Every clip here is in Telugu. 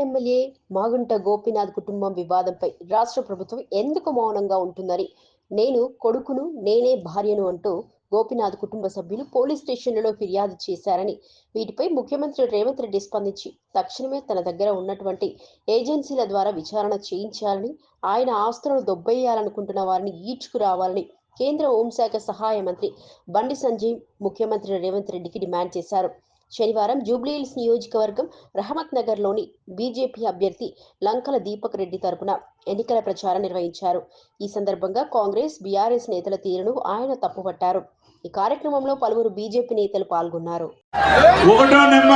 ఎమ్మెల్యే మాగుంట గోపీనాథ్ కుటుంబం వివాదంపై రాష్ట్ర ప్రభుత్వం ఎందుకు మౌనంగా ఉంటుందని నేను కొడుకును నేనే భార్యను అంటూ గోపీనాథ్ కుటుంబ సభ్యులు పోలీస్ స్టేషన్లలో ఫిర్యాదు చేశారని వీటిపై ముఖ్యమంత్రి రేవంత్ రెడ్డి స్పందించి తక్షణమే తన దగ్గర ఉన్నటువంటి ఏజెన్సీల ద్వారా విచారణ చేయించాలని ఆయన ఆస్తులను దొబ్బేయాలనుకుంటున్న వారిని ఈడ్చుకురావాలని కేంద్ర హోంశాఖ సహాయ మంత్రి బండి సంజయ్ ముఖ్యమంత్రి రేవంత్ రెడ్డికి డిమాండ్ చేశారు. శనివారం జూబ్లీహిల్స్ నియోజకవర్గం రహమత్ నగర్లోని బీజేపీ అభ్యర్థి లంకల దీపక్ రెడ్డి తరపున ఎన్నికల ప్రచారం నిర్వహించారు. ఈ సందర్భంగా కాంగ్రెస్ బీఆర్ఎస్ నేతల తీరును ఆయన తప్పుపట్టారు. ఈ కార్యక్రమంలో పలువురు బీజేపీ నేతలు పాల్గొన్నారు. మీద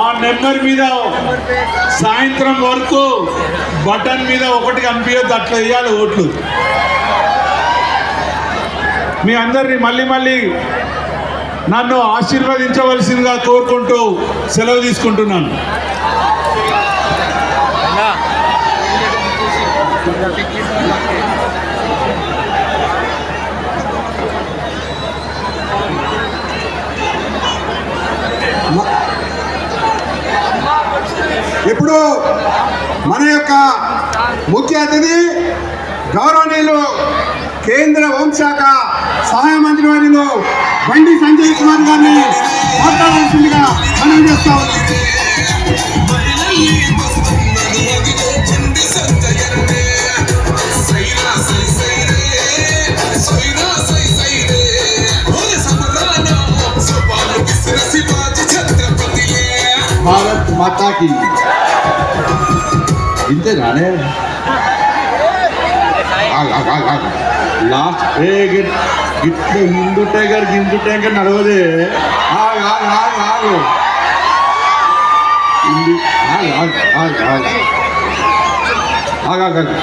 ఆ నెంబర్ మీద సాయంత్రం వరకు బటన్ మీద ఒకటి కనిపించద్దు అట్లా వేయాలి ఓట్లు. మీ అందరినీ మళ్ళీ మళ్ళీ నన్ను ఆశీర్వదించవలసిందిగా కోరుకుంటూ సెలవు తీసుకుంటున్నాను. ఇప్పుడు మన యొక్క ముఖ్య అతిథి గౌరవనీయులు కేంద్ర హోంశాఖ సహాయ మంత్రి వర్యులు బండి సంజయ్ కుమార్ గారిని మాట్లాడాల్సిందిగా మనం చేస్తా ఉన్నాం. భారత్ మాతాకి ఇంతేనానే లాస్ట్ ఏ గిట్ హిందూ టైగర్ హిందూ టైగర్ నడవదే. ఆగు ఆగు ఆగు ఆగు. హిందూ ఆగు ఆగు ఆగు ఆగు. ఆగు ఆగు ఆగు.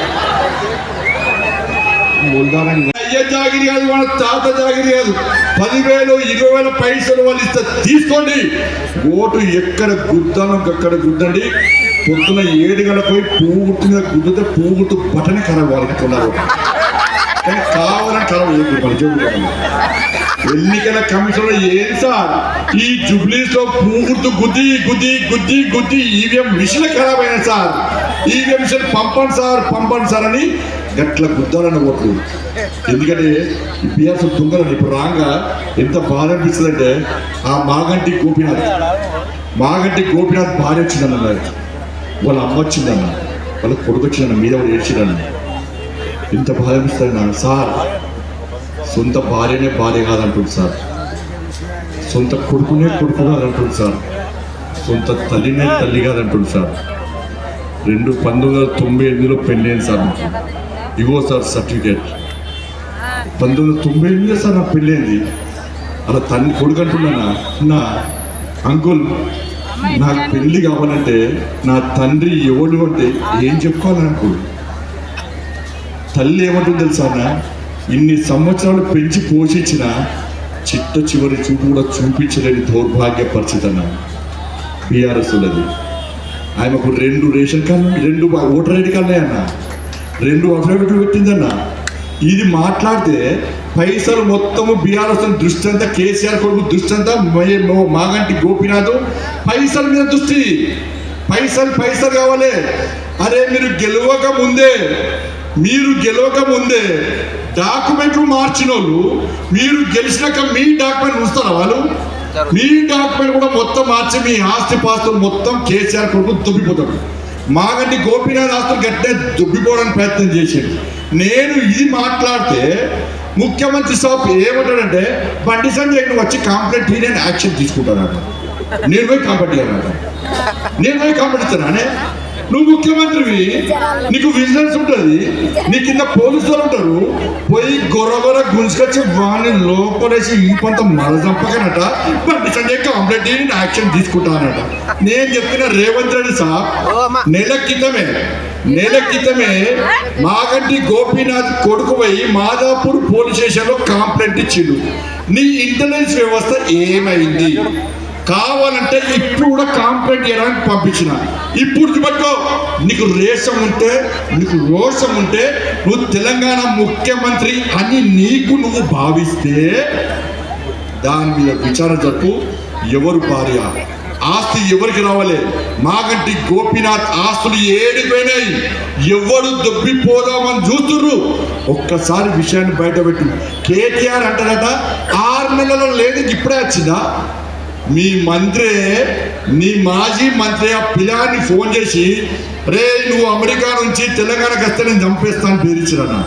ముల్దారం జాగిరి కాదు మన తాత జాగిరి కాదు. పదివేలు ఇరవై వేల పైసలు వాళ్ళు ఇస్తే తీసుకోండి. ఓటు ఎక్కడ గుద్దాను అక్కడ గుద్దండి. పొద్దున ఏడు గంటల పోయి పువ్వు గుట్టిన గుద్దితే పువ్వు గుట్టు బటనే ఖరాబ్ వాళ్ళకున్నారు కానీ కావాలని కలవ ఎన్నికల కమిషన్ ఏం సార్? ఈ జుబ్లీస్లో పువ్వు గుద్ది గుద్ది గుద్ది గుద్ది ఈవీఎం మిషన్ ఖరాబ్ అయినా సార్. ఈవీఎం మిషన్ పంపండి సార్ పంపండి సార్ అని గట్ల గుద్దాలని ఓట్లు. ఎందుకంటే ఈ బిఆర్ఎస్ దొంగలని ఇప్పుడు రాగా ఎంత బాధ అనిపిస్తుంది అంటే ఆ మాగంటి గోపినాథ్. మాగంటి గోపినాథ్ భార్య వచ్చిందన్న. వాళ్ళ అమ్మ వచ్చిందన్న. వాళ్ళ కొడుకు వచ్చిందన్న. మీద కూడా ఏడ్చిందన్న ఇంత బాధ అనిపిస్తుంది సార్ సొంత భార్యనే భార్య కాదంటుంది సార్. సొంత కొడుకునే కొడుకు కాదంటుంది సార్. సొంత తల్లినే తల్లి కాదంటుంది సార్. రెండు పంతొమ్మిది వందల తొంభై ఎనిమిదిలో పెళ్ళైంది సార్ నాకు. ఇగో సార్ సర్టిఫికేట్. పంతొమ్మిది వందల తొంభై ఎనిమిదిలో సార్ నాకు పెళ్ళైంది. అలా తల్లి కొడుకు అంటున్నానా నా? అంకుల్ నాకు పెళ్ళి కావాలంటే నా తండ్రి ఎవడు అంటే ఏం చెప్పుకోవాలి అంకుల్ తల్లి ఏమంటుంది తెలుసా అన్న? ఇన్ని సంవత్సరాలు పెంచి పోషించిన చిట్ట చివరి చూపు కూడా చూపించలేని దౌర్భాగ్య పరిస్థితి అన్న బీఆర్ఎస్ ఉన్నది ఆయనకు రెండు రేషన్ కార్డు రెండు ఓటర్ ఐడి కార్డు అన్న రెండు అఫిడవిట్లు పెట్టిందన్న. ఇది మాట్లాడితే పైసలు మొత్తము బీఆర్ఎస్ దృష్టి అంతా కేసీఆర్ కొడుకు దృష్టి అంతా మాగంటి గోపినాథ్ పైసల మీద దృష్టి. పైసలు పైసలు కావాలి. అరే మీరు గెలవక ముందే మీరు గెలవక ముందే డాక్యుమెంట్లు మార్చిన వాళ్ళు మీరు గెలిచినాక మీ డాక్యుమెంట్ ఉంచుతారా వాళ్ళు? మీ డాక్యుమెంట్ కూడా మొత్తం మార్చి మీ ఆస్తి పాస్తులు మొత్తం కేసీఆర్ కొడుకు దుబ్బిపోతాడు. మాగంటి గోపీనాథ్ ఆస్తులు గట్టే దుబ్బిపోవడానికి ప్రయత్నం చేశాడు. నేను ఇది మాట్లాడితే ముఖ్యమంత్రి సాబ్ ఏమంటాడంటే బండి సంజయ్ నువ్వు వచ్చి కంప్లైంట్ నేను యాక్షన్ తీసుకుంటానట. నేను పోయి కంప్లైంట్ నేను పోయి కంప్లైంట్ ఇస్తానే నువ్వు ముఖ్యమంత్రివి. నీకు విజిలెన్స్ ఉంటుంది. నీ కింద పోలీసులు ఉంటారు. పోయి గొర్ర గుంజుకొచ్చి వాడిని లోపలేసి ఈ కొంత మల చంపకనట. బండి సంజయ్ కంప్లైంట్ నేను యాక్షన్ తీసుకుంటానట. నేను చెప్తున్న రేవంత్ రెడ్డి సార్ నెల క్రితమే నెల క్రితమే మాగంటి గోపీనాథ్ కొడుకు పోయి మాదాపూర్ పోలీస్ స్టేషన్లో కంప్లైంట్ ఇచ్చిండు. నీ ఇంటెలిజెన్స్ వ్యవస్థ ఏమైంది? కావాలంటే ఇప్పుడు కూడా కాంప్లైంట్ చేయడానికి పంపించిన. ఇప్పుడు చూపెట్టుకో నీకు రేషం ఉంటే నీకు రోషం ఉంటే నువ్వు తెలంగాణ ముఖ్యమంత్రి అని నీకు నువ్వు భావిస్తే దాని మీద విచారణ జరుపు ఎవరు భార్య? ఆస్తి ఎవరికి రావాలి? మాగంటి గోపీనాథ్ ఆస్తులు ఏడిపోయినాయి. ఎవడు దొబ్బిపోదామని చూస్తుర్రు? ఒక్కసారి విషయాన్ని బయటపెట్టు కేటీఆర్ అంటారట ఆరు నెలలో లేదు ఇప్పుడే వచ్చిందా? మీ మంత్రే నీ మాజీ మంత్రి ఆ పిలాన్ని ఫోన్ చేసి రే నువ్వు అమెరికా నుంచి తెలంగాణకి వస్తే నేను చంపేస్తాను బెదిరించారన్న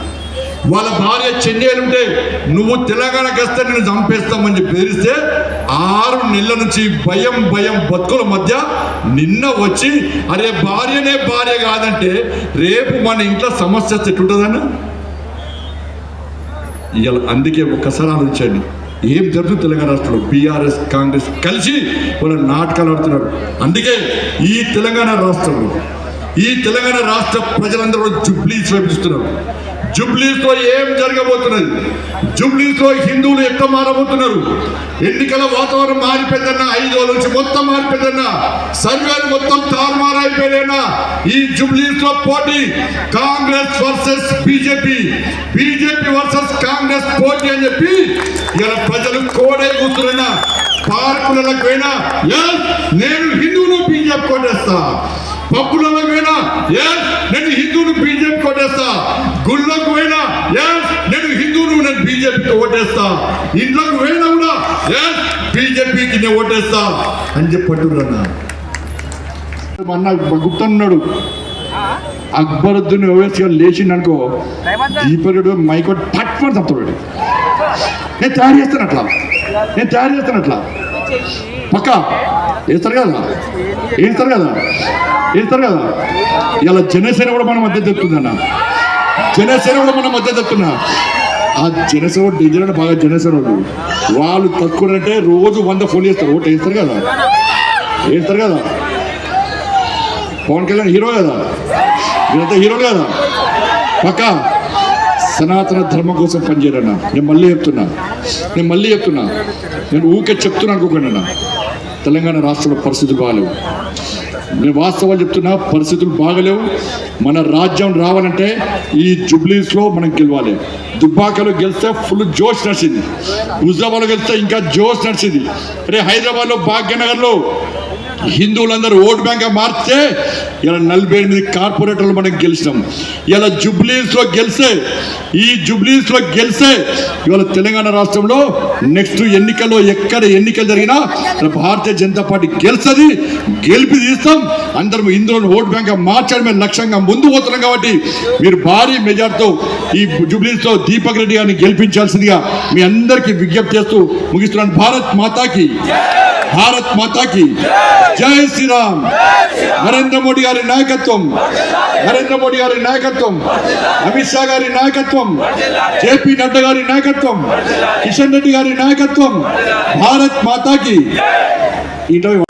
వాళ్ళ భార్య చెన్నైలు ఉంటే నువ్వు తెలంగాణకి వస్తే నేను చంపేస్తామని చెప్పి బెదిరిస్తే ఆరు నెలల నుంచి భయం భయం బతుకుల మధ్య నిన్న వచ్చి అరే భార్యనే భార్య కాదంటే రేపు మన ఇంట్లో సమస్య ఎట్టుంటుందన్న ఎట్లుంటుందన్న? అందుకే ఒక్కసారి ఆలోచించండి. ఏం జరుగుతుంది తెలంగాణ రాష్ట్రంలో? బీఆర్ఎస్ కాంగ్రెస్ కలిసి వాళ్ళ నాటకాలు ఆడుతున్నారు. అందుకే ఈ తెలంగాణ రాష్ట్రంలో ఈ తెలంగాణ రాష్ట్ర ప్రజలందరూ జుబ్లీస్ వేపిస్తున్నారు జుబ్లీస్లో ఏం జరగబోతున్నది? జుబ్లీస్లో హిందువులు ఎట్లా మారబోతున్నారు? ఎన్నికల వాతావరణం మారిపోయిందన్న ఐదు రోజుల నుంచి మొత్తం మారిపోయిందన్న సర్వేలు మొత్తం తారుమారైపోయినా ఈ జుబ్లీస్లో పోటీ. Congress versus BJP. BJP versus Congress పోటీ అని చెప్పి పార్కులైనా పార్కులకు పోయినా నేను హిందువును బీజేపీ కొట్టేస్తా. పప్పులలో పోయినా "Yes, నేను హిందువును బీజేపీ కొట్టేస్తా. గుళ్ళకు పోయినా "Yes, నేను హిందువును నేను బీజేపీకి ఓటేస్తా. ఇంట్లోకి పోయినా కూడా "Yes, బీజేపీకి నేను ఓటేస్తా అని చెప్పట్టున్నా అన్న. గుప్తా ఉన్నాడు. అక్బరుద్దీన్ లేచిండనుకో గారు లేచిండు అనుకో దీపరుడు మైకో పట్టుకొని తప్పుతాడు నేను తయారు చేస్తాను అట్లా? నేను తయారు చేస్తాను అట్లా పక్క? వేస్తారు కదా వేస్తారు కదా వేస్తారు కదా ఇలా జనసేన కూడా మన మధ్య తెస్తుందన్న జనసేన కూడా మన మధ్య తెస్తున్నా ఆ జనసేన డేంజర్ అంటే బాగా జనసేన వాళ్ళు వాళ్ళు తక్కువ అంటే రోజు వంద ఫోన్ చేస్తారు. ఓటు వేస్తారు కదా వేస్తారు కదా పవన్ కళ్యాణ్ హీరో కదా? వీళ్ళంతా హీరో కదా? పక్కా? సనాతన ధర్మం కోసం పనిచేయరన్నా. నేను మళ్ళీ చెప్తున్నా. నేను మళ్ళీ చెప్తున్నా. నేను ఊకే చెప్తున్నా అనుకోకుండా తెలంగాణ రాష్ట్రంలో పరిస్థితులు బాగాలేవు. నేను వాస్తవాలు చెప్తున్నా పరిస్థితులు బాగలేవు. మన రాజ్యం రావాలంటే ఈ జుబ్లీస్లో మనం గెలవాలి. దుబ్బాకలో గెలిస్తే ఫుల్ జోష్ నడిచింది. హుజాబాద్లో గెలిస్తే ఇంకా జోష్ నడిచింది. అరే హైదరాబాద్లో భాగ్యనగర్లో హిందువులందరూ ఓటు బ్యాంక్ మార్చే ఇలా నలభై ఎనిమిది కార్పొరేటర్లు మనం గెలిచినాం. ఇలా జుబ్లీస్లో ఈ జుబ్లీస్లో గెలిస్తే ఇవాళ తెలంగాణ రాష్ట్రంలో నెక్స్ట్ ఎన్నికల్లో ఎక్కడ ఎన్నికలు జరిగినా భారతీయ జనతా పార్టీ గెలిచది గెలిపి తీస్తాం. అందరం హిందువులను ఓటు బ్యాంక్ మార్చడమే లక్ష్యంగా ముందు పోతున్నాం కాబట్టి మీరు భారీ మెజార్టీతో ఈ జుబ్లీస్లో దీపక్ రెడ్డి గారిని గెలిపించాల్సిందిగా మీ అందరికీ విజ్ఞప్తి చేస్తూ ముగిస్తున్నాను. భారత్ మాతాకి. భారత్ మాతాకి. జై శ్రీరామ్. నరేంద్ర మోడీ గారి నాయకత్వం. నరేంద్ర మోడీ గారి నాయకత్వం. అమిత్ షా గారి నాయకత్వం. జేపీ నడ్డా గారి నాయకత్వం. కిషన్ రెడ్డి గారి నాయకత్వం. భారత్ మాతాకి. ఇంటర్వ్యూ